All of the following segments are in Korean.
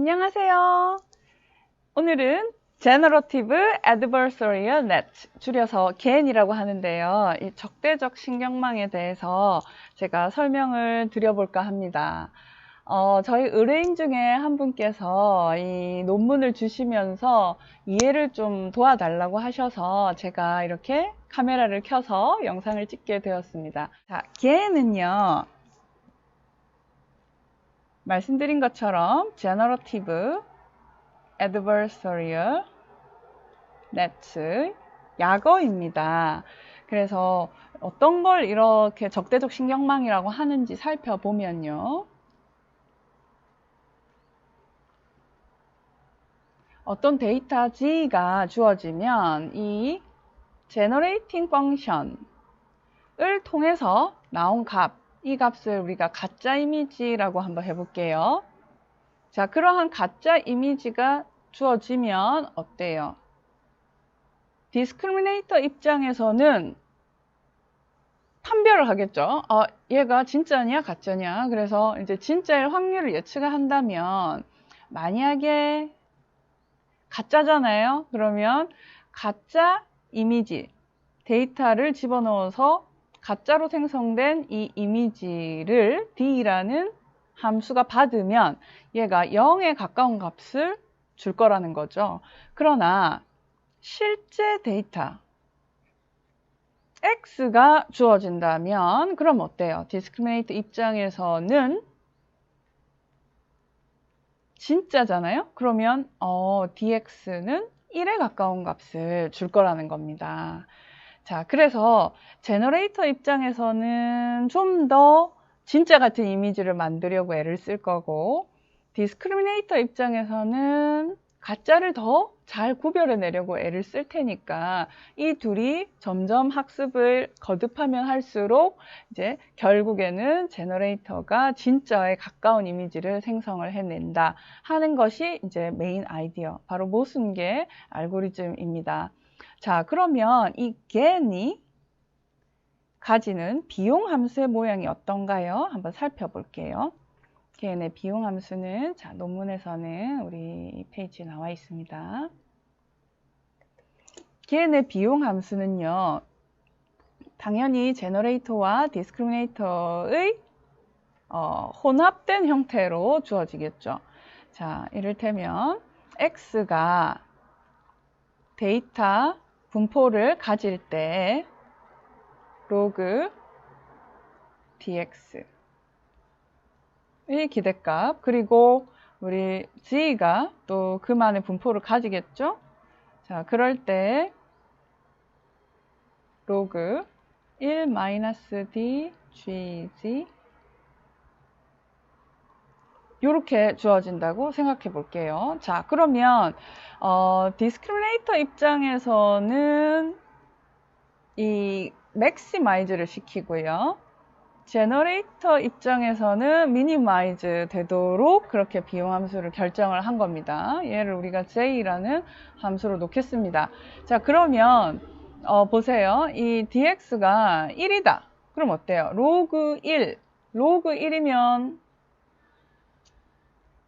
안녕하세요. 오늘은 Generative Adversarial Net, 줄여서 GAN이라고 하는데요. 이 적대적 신경망에 대해서 제가 설명을 드려볼까 합니다. 어, 저희 의뢰인 중에 한 분께서 이 논문을 주시면서 이해를 좀 도와달라고 하셔서 제가 이렇게 카메라를 켜서 영상을 찍게 되었습니다. 자, GAN은요. 말씀드린 것처럼 Generative Adversarial Net 약어입니다. 그래서 어떤 걸 이렇게 적대적 신경망이라고 하는지 살펴보면요. 어떤 데이터 G가 주어지면 이 generating function을 통해서 나온 값, 이 값을 우리가 가짜 이미지라고 한번 해볼게요. 자, 그러한 가짜 이미지가 주어지면 어때요? 디스크리미네이터 입장에서는 판별을 하겠죠. 어, 얘가 진짜냐, 가짜냐. 그래서 이제 진짜일 확률을 예측을 한다면 만약에 가짜잖아요. 그러면 가짜 이미지 데이터를 집어넣어서 가짜로 생성된 이 이미지를 d라는 함수가 받으면 얘가 0에 가까운 값을 줄 거라는 거죠. 그러나 실제 데이터 x가 주어진다면 그럼 어때요? 디스크리미네이트 입장에서는 진짜잖아요? 그러면 어, dx는 1에 가까운 값을 줄 거라는 겁니다. 자, 그래서 제너레이터 입장에서는 좀 더 진짜 같은 이미지를 만들려고 애를 쓸 거고 디스크리미네이터 입장에서는 가짜를 더 잘 구별해 내려고 애를 쓸 테니까 이 둘이 점점 학습을 거듭하면 할수록 이제 결국에는 제너레이터가 진짜에 가까운 이미지를 생성을 해낸다 하는 것이 이제 메인 아이디어, 바로 모순계 알고리즘입니다. 자, 그러면 이 get이 가지는 비용 함수의 모양이 어떤가요? 한번 살펴볼게요. 걔네 비용 함수는 자 논문에서는 우리 페이지에 나와 있습니다. 걔네 비용 함수는요. 당연히 제너레이터와 디스크리미네이터의 어, 혼합된 형태로 주어지겠죠. 자, 이를테면 x가 데이터 분포를 가질 때 로그 dx 의 기대값 그리고 우리 g가 또 그만의 분포를 가지겠죠. 자, 그럴 때 로그 1-d gg 이렇게 주어진다고 생각해 볼게요. 자, 그러면 어, 디스크리미네이터 입장에서는 이 맥시마이즈를 시키고요. 제너레이터 입장에서는 미니마이즈 되도록 그렇게 비용 함수를 결정을 한 겁니다. 얘를 우리가 j라는 함수로 놓겠습니다. 자, 그러면 어, 보세요. 이 dx가 1이다. 그럼 어때요? 로그 1. 로그 1이면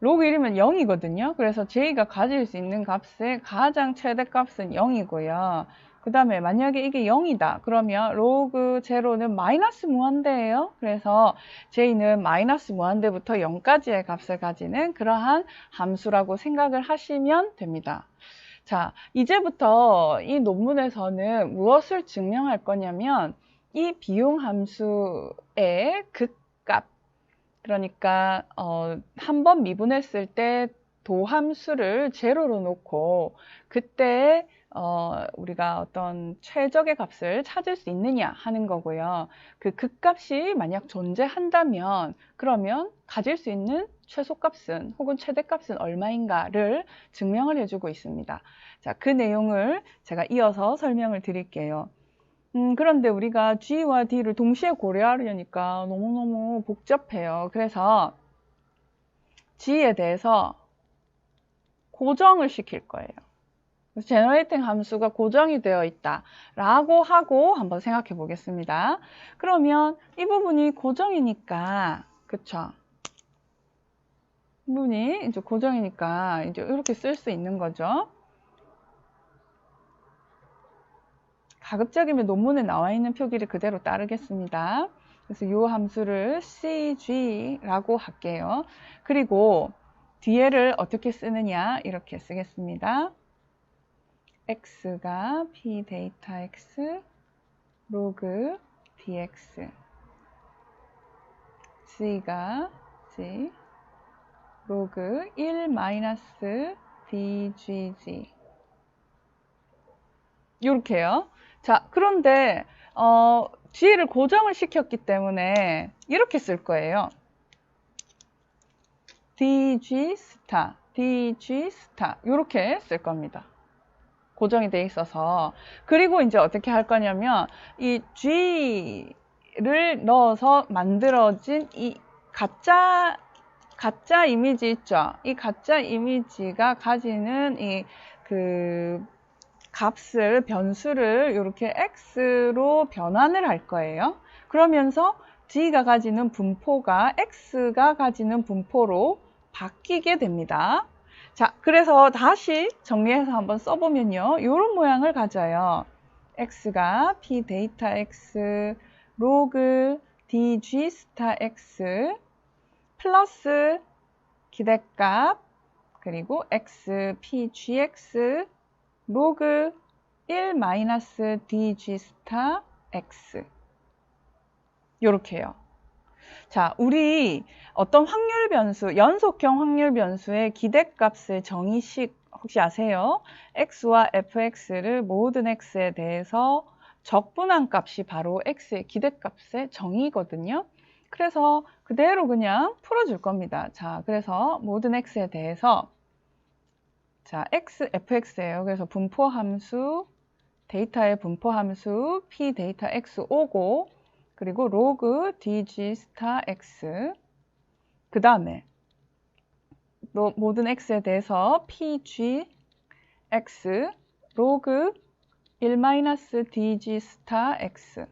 로그 1이면 0이거든요. 그래서 j가 가질 수 있는 값의 가장 최대 값은 0이고요. 그 다음에 만약에 이게 0이다. 그러면 로그 제로는 마이너스 무한대예요. 그래서 j는 마이너스 무한대부터 0까지의 값을 가지는 그러한 함수라고 생각을 하시면 됩니다. 자, 이제부터 이 논문에서는 무엇을 증명할 거냐면 이 비용 함수의 극값 그러니까 어, 한 번 미분했을 때 도함수를 제로로 놓고 그때 어, 우리가 어떤 최적의 값을 찾을 수 있느냐 하는 거고요. 그 극값이 만약 존재한다면 그러면 가질 수 있는 최소값은 혹은 최대값은 얼마인가를 증명을 해주고 있습니다. 자, 그 내용을 제가 이어서 설명을 드릴게요. 음, 그런데 우리가 G와 D를 동시에 고려하려니까 너무너무 복잡해요. 그래서 G에 대해서 고정을 시킬 거예요. 제너레이팅 함수가 고정이 되어 있다 라고 하고 한번 생각해 보겠습니다. 그러면 이 부분이 고정이니까 그쵸? 분이 이제 고정이니까 이제 이렇게 쓸 수 있는 거죠. 가급적이면 논문에 나와 있는 표기를 그대로 따르겠습니다. 그래서 이 함수를 cg라고 할게요. 그리고 뒤에를 어떻게 쓰느냐 이렇게 쓰겠습니다. x가 p 데이터 x 로그 dx c가 g 로그 1 마이너스 dgg 이렇게요. 자, 그런데 어, 뒤를 고정을 시켰기 때문에 이렇게 쓸 거예요. dg 스타, dg 스타 이렇게 쓸 겁니다. 고정이 돼 있어서 그리고 이제 어떻게 할 거냐면 이 g를 넣어서 만들어진 이 가짜 가짜 이미지 있죠. 이 가짜 이미지가 가지는 이그 값을 변수를 이렇게 x로 변환을 할 거예요. 그러면서 g가 가지는 분포가 x가 가지는 분포로 바뀌게 됩니다. 자, 그래서 다시 정리해서 한번 써보면요. 이런 모양을 가져요. x가 p 데이터 x 로그 dg 스타 x 플러스 기대값 그리고 x p gx 로그 1 마이너스 dg 스타 x 요렇게요. 자, 우리 어떤 확률 변수, 연속형 확률 변수의 기대값의 정의식 혹시 아세요? x와 fx를 모든 x에 대해서 적분한 값이 바로 x의 기대값의 정의거든요. 그래서 그대로 그냥 풀어줄 겁니다. 자, 그래서 모든 x에 대해서 자, x, fx예요. 그래서 분포 함수, 데이터의 분포 함수 p 데이터 x 오고 그리고 로그 dg 스타 x 그 다음에 모든 x에 대해서 pg x 로그 1 마이너스 dg 스타 x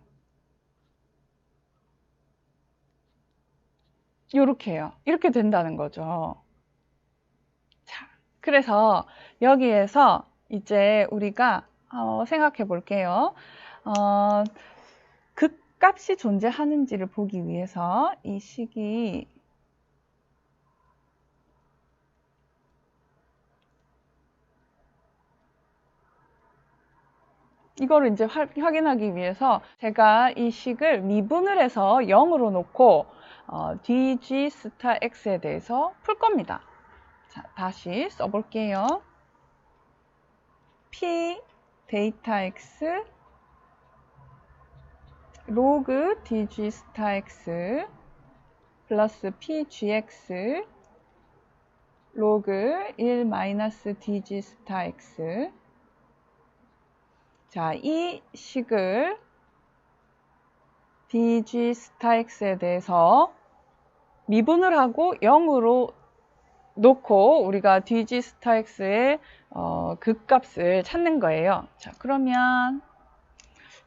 요렇게요. 이렇게 된다는 거죠. 자, 그래서 여기에서 이제 우리가 어, 생각해 볼게요. 어, 극값이 존재하는지를 보기 위해서 이 식이 이거를 이제 확인하기 위해서 제가 이 식을 미분을 해서 0으로 놓고 어, dg 스타 x에 대해서 풀 겁니다. 자, 다시 써볼게요. p 데이터 x 로그 dg 스타 x 플러스 pgx 로그 1 마이너스 dg 스타 x 자, 이 식을 dg 스타 x에 대해서 미분을 하고 0으로 놓고 우리가 x의 어, 극값을 찾는 거예요. 자, 그러면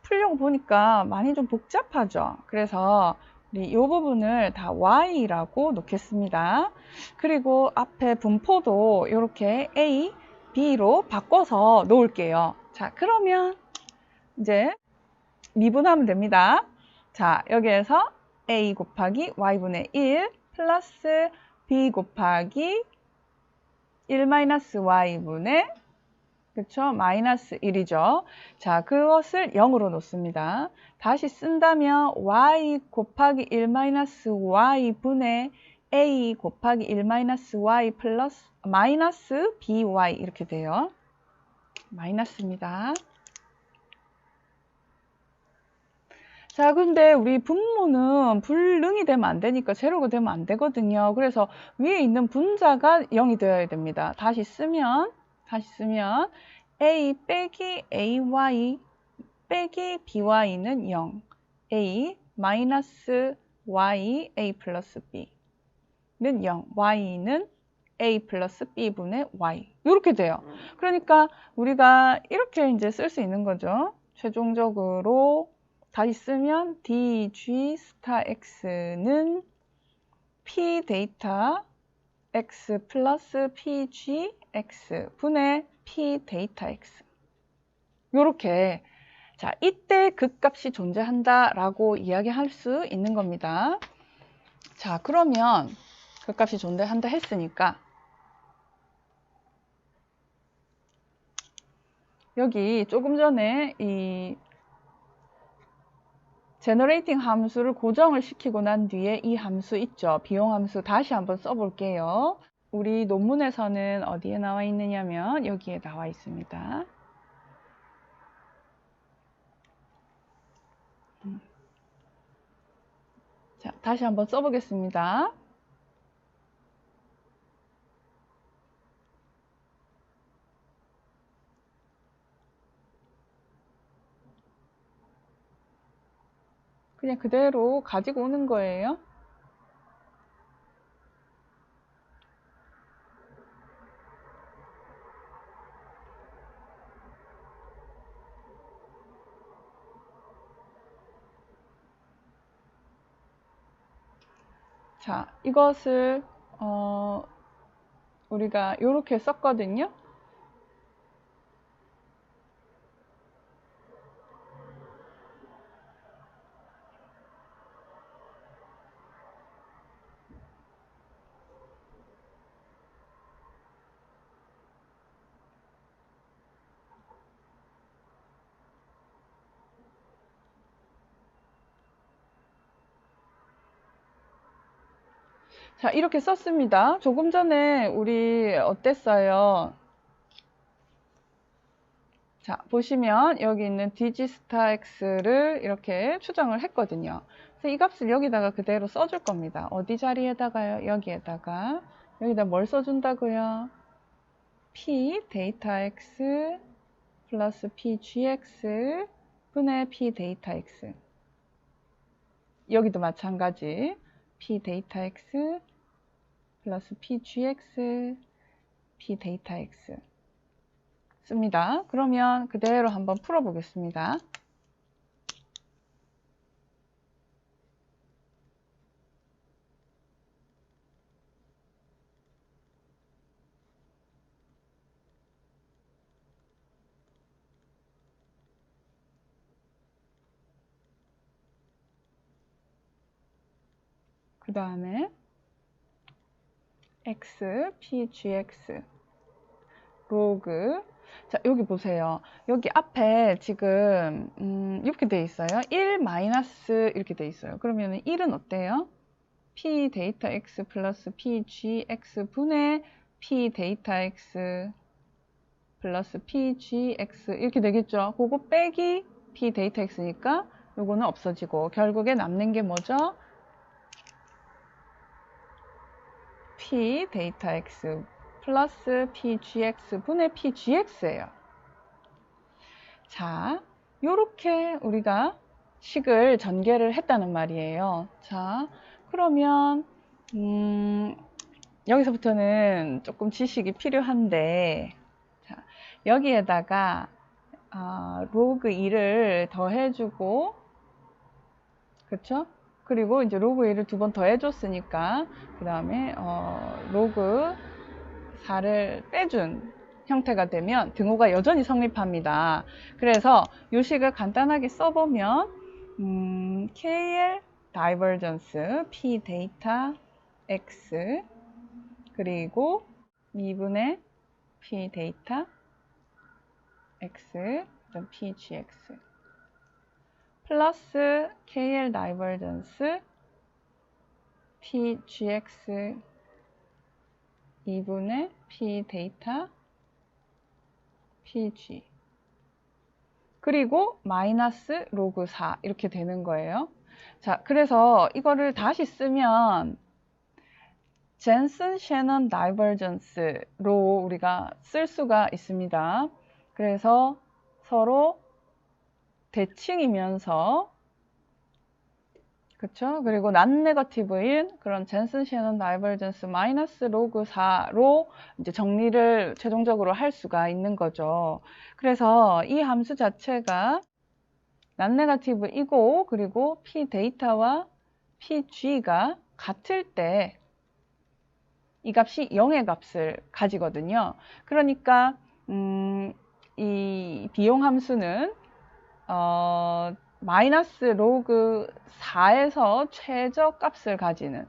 풀려고 보니까 많이 좀 복잡하죠. 그래서 이 부분을 다 y라고 놓겠습니다. 그리고 앞에 분포도 이렇게 a, b로 바꿔서 놓을게요. 자, 그러면 이제 미분하면 됩니다. 자, 여기에서 a 곱하기 y분의 1 플러스 b 곱하기 1 마이너스 y분의 그쵸? 마이너스 1이죠. 자, 그것을 0으로 놓습니다. 다시 쓴다면 y 곱하기 1 마이너스 y분의 a 곱하기 1 마이너스 y 플러스 마이너스 by 이렇게 돼요. 마이너스입니다. 자, 근데 우리 분모는 불능이 되면 안 되니까 제로가 되면 안 되거든요. 그래서 위에 있는 분자가 0이 되어야 됩니다. 다시 쓰면, 다시 쓰면 a 빼기 ay 빼기 by는 0, a 마이너스 y a 플러스 b는 0, y는 a 플러스 b분의 y 이렇게 돼요. 그러니까 우리가 이렇게 이제 쓸 수 있는 거죠. 최종적으로 다시 쓰면 dg 스타 x는 p 데이터 x 플러스 pgx 분의 p 데이터 x. 요렇게. 자 이때 극값이 존재한다 라고 이야기할 수 있는 겁니다. 자 그러면 극값이 존재한다 했으니까 여기 조금 전에 이 제너레이팅 함수를 고정을 시키고 난 뒤에 이 함수 있죠. 비용 함수 다시 한번 써볼게요. 우리 논문에서는 어디에 나와 있느냐면 여기에 나와 있습니다. 음. 자, 다시 한번 써보겠습니다. 그냥 그대로 가지고 오는 거예요. 자, 이것을 어, 우리가 이렇게 썼거든요. 자, 이렇게 썼습니다. 조금 전에 우리 어땠어요? 자, 보시면 여기 있는 디지스타 x를 이렇게 추정을 했거든요. 그래서 이 값을 여기다가 그대로 써줄 겁니다. 어디 자리에다가요? 여기에다가. 여기다 뭘 써준다고요? p 데이터 x 플러스 p gx 분의 p 데이터 x. 여기도 마찬가지. p 데이터 x 플러스 pgx, p데이터 x 씁니다. 그러면 그대로 한번 풀어보겠습니다. 그 다음에 x, p, gx 로그. 자 여기 보세요. 여기 앞에 지금 음, 이렇게 돼 있어요. 1 마이너스 이렇게 돼 있어요. 그러면 1은 어때요? P 데이터 x 플러스 p gx 분의 p 데이터 x 플러스 p gx 이렇게 되겠죠? 그거 빼기 p 데이터 x니까 요거는 없어지고 결국에 남는 게 뭐죠 데이터 x 플러스 pgx 분의 pgx예요. 자, 이렇게 우리가 식을 전개를 했다는 말이에요. 자, 그러면 음, 여기서부터는 조금 지식이 필요한데 자, 여기에다가 어, 로그 2를 더해주고 그렇죠? 그리고 이제 로그 1을 두 번 더 해줬으니까 그 다음에 어, 로그 4를 빼준 형태가 되면 등호가 여전히 성립합니다. 그래서 요 식을 간단하게 써보면 음, KL 다이버전스 P 데이터 X 그리고 2분의 P 데이터 X PGX 플러스 KL 다이버전스 PGX 2분의 P 데이터 PG 그리고 마이너스 로그 4 이렇게 되는 거예요. 자, 그래서 이거를 다시 쓰면 젠슨 셰넌 다이버전스로 우리가 쓸 수가 있습니다. 그래서 서로 대칭이면서 그쵸? 그리고 난 네거티브인 그런 젠슨 셰넌 다이버전스 마이너스 로그 4로 이제 정리를 최종적으로 할 수가 있는 거죠. 그래서 이 함수 자체가 난 네거티브이고 그리고 p 데이터와 pg가 같을 때 이 값이 0의 값을 가지거든요. 그러니까 음, 이 비용 함수는 어, 마이너스 로그 4에서 최저 값을 가지는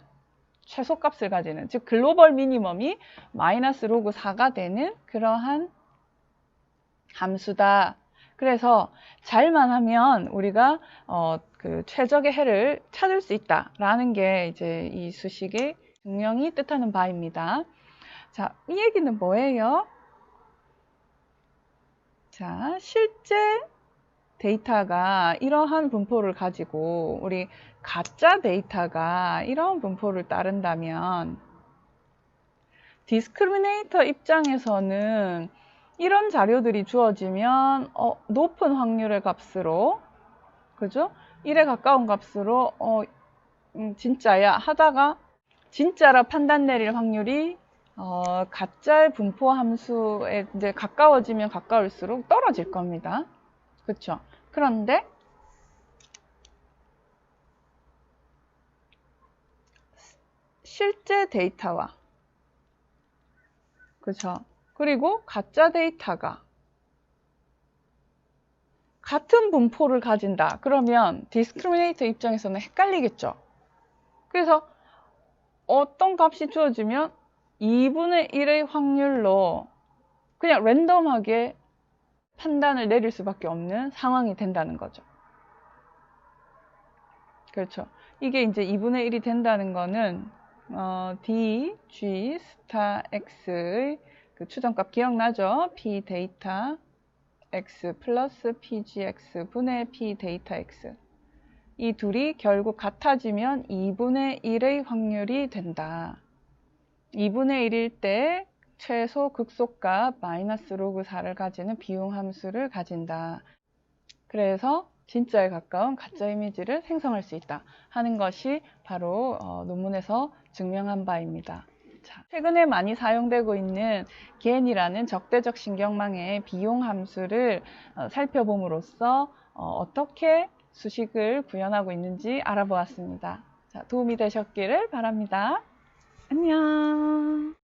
최소 값을 가지는 즉 글로벌 미니멈이 마이너스 로그 4가 되는 그러한 함수다. 그래서 잘만 하면 우리가 어, 그 최적의 해를 찾을 수 있다라는 게 이제 이 수식의 증명이 뜻하는 바입니다. 자, 이 얘기는 뭐예요? 자, 실제 데이터가 이러한 분포를 가지고 우리 가짜 데이터가 이런 분포를 따른다면 디스크리미네이터 입장에서는 이런 자료들이 주어지면 어, 높은 확률의 값으로 그죠? 1에 가까운 값으로 어, 음, 진짜야 하다가 진짜라 판단 내릴 확률이 어, 가짜의 분포 함수에 이제 가까워지면 가까울수록 떨어질 겁니다. 그렇죠? 그런데 실제 데이터와 그렇죠? 그리고 가짜 데이터가 같은 분포를 가진다. 그러면 디스크리미네이터 입장에서는 헷갈리겠죠. 그래서 어떤 값이 주어지면 2분의 1의 확률로 그냥 랜덤하게 판단을 내릴 수밖에 없는 상황이 된다는 거죠. 그렇죠. 이게 이제 2분의 1이 된다는 거는 어, d, g, 스타 x의 그 추정값 기억나죠? p 데이터 x 플러스 pgx 분의 p 데이터 x 이 둘이 결국 같아지면 2분의 1의 확률이 된다. 2분의 1일 때 최소 극소값 마이너스 로그 4를 가지는 비용 함수를 가진다. 그래서 진짜에 가까운 가짜 이미지를 생성할 수 있다 하는 것이 바로 어, 논문에서 증명한 바입니다. 자, 최근에 많이 사용되고 있는 GAN이라는 적대적 신경망의 비용 함수를 어, 살펴봄으로써 어, 떻게 수식을 구현하고 있는지 알아보았습니다. 자, 도움이 되셨기를 바랍니다. 안녕.